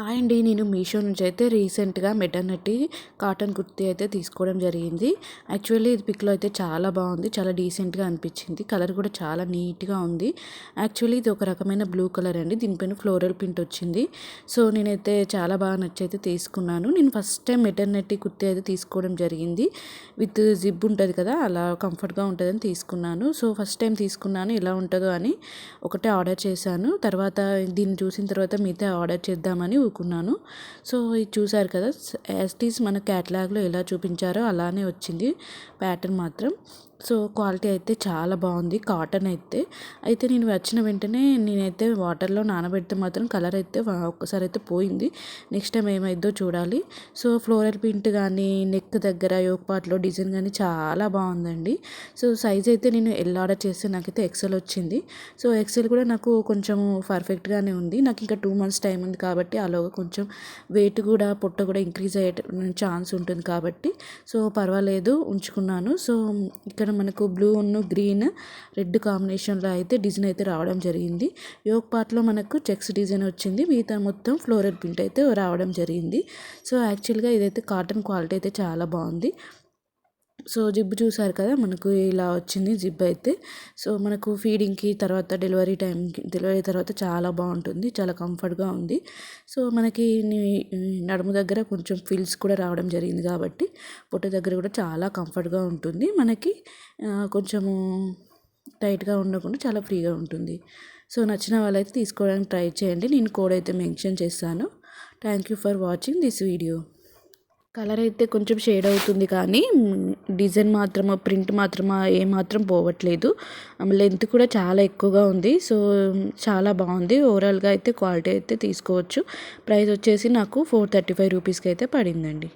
Hi అండి నేను మీషో నుంచి అయితే రీసెంట్గా మెటర్నిటీ కాటన్ కుర్తీ అయితే తీసుకోవడం జరిగింది. యాక్చువల్లీ ఇది పిక్లో అయితే చాలా బాగుంది చాలా డీసెంట్గా అనిపించింది కలర్ కూడా చాలా నీట్గా ఉంది. యాక్చువల్లీ ఇది ఒక రకమైన బ్లూ కలర్ అండి దీనిపైన ఫ్లోరల్ ప్రింట్ వచ్చింది. సో నేనైతే చాలా బాగా నచ్చి అయితే తీసుకున్నాను. నేను ఫస్ట్ టైం మెటర్నిటీ కుర్తీ అయితే తీసుకోవడం జరిగింది. విత్ జిబ్ ఉంటుంది కదా అలా కంఫర్ట్గా ఉంటుందని తీసుకున్నాను. సో ఫస్ట్ టైం తీసుకున్నాను ఎలా ఉంటుందో అని ఒకటే ఆర్డర్ చేశాను. తర్వాత దీన్ని చూసిన తర్వాత మిగతా ఆర్డర్ చేద్దామని ఊరుకున్నాను సో ఇది చూసారు కదా యాస్టీస్ మన క్యాటలాగ్లో ఎలా చూపించారో అలానే వచ్చింది. ప్యాటర్న్ మాత్రం. సో క్వాలిటీ అయితే చాలా బాగుంది కాటన్ అయితే. అయితే నేను వచ్చిన వెంటనే నేనైతే వాటర్లో నానబెడితే మాత్రం కలర్ అయితే ఒక్కసారి అయితే పోయింది. నెక్స్ట్ టైం ఏమైందో చూడాలి. సో ఫ్లోరల్ ప్రింట్ కానీ నెక్ దగ్గర యోగ్ పార్ట్లో డిజైన్ కానీ చాలా బాగుందండి. సో సైజ్ అయితే నేను ఎల్ ఆర్డర్ చేస్తే నాకైతే ఎక్సెల్ వచ్చింది. సో ఎక్సెల్ కూడా నాకు కొంచెం పర్ఫెక్ట్గానే ఉంది. నాకు ఇంకా టూ మంత్స్ టైం ఉంది కాబట్టి అలాగా కొంచెం వెయిట్ కూడా పొట్ట కూడా ఇంక్రీజ్ అయ్యే ఛాన్స్ ఉంటుంది కాబట్టి. సో పర్వాలేదు ఉంచుకున్నాను. సో ఇక్కడ ఇక్కడ మనకు బ్లూ ఉన్ను గ్రీన్ రెడ్ కాంబినేషన్లో అయితే డిజైన్ అయితే రావడం జరిగింది. యోగ్ పార్ట్లో మనకు చెక్స్ డిజైన్ వచ్చింది. మిగతా మొత్తం ఫ్లోరల్ ప్రింట్ అయితే రావడం జరిగింది. సో యాక్చువల్గా ఇదైతే కాటన్ క్వాలిటీ అయితే చాలా బాగుంది. సో జిబ్ చూసారు కదా మనకు ఇలా వచ్చింది జిబ్ అయితే. సో మనకు ఫీడింగ్కి తర్వాత డెలివరీ టైంకి డెలివరీ తర్వాత చాలా బాగుంటుంది చాలా కంఫర్ట్గా ఉంది. సో మనకి నడుము దగ్గర కొంచెం ఫిల్స్ కూడా రావడం జరిగింది కాబట్టి పొట్ట దగ్గర కూడా చాలా కంఫర్ట్గా ఉంటుంది. మనకి కొంచెము టైట్గా ఉండకుండా చాలా ఫ్రీగా ఉంటుంది. సో నచ్చిన వాళ్ళైతే తీసుకోవడానికి ట్రై చేయండి. నేను కోడ్ అయితే మెన్షన్ చేస్తాను. Thank you for watching this video. Colour అయితే కొంచెం షేడ్ అవుతుంది కానీ డిజైన్ మాత్రమా ప్రింట్ మాత్రమా ఏమాత్రం పోవట్లేదు. లెంత్ కూడా చాలా ఎక్కువగా ఉంది. సో చాలా బాగుంది. ఓవరాల్గా అయితే క్వాలిటీ అయితే తీసుకోవచ్చు. ప్రైస్ వచ్చేసి నాకు ఫోర్ థర్టీ ఫైవ్ రూపీస్కి అయితే పడిందండి.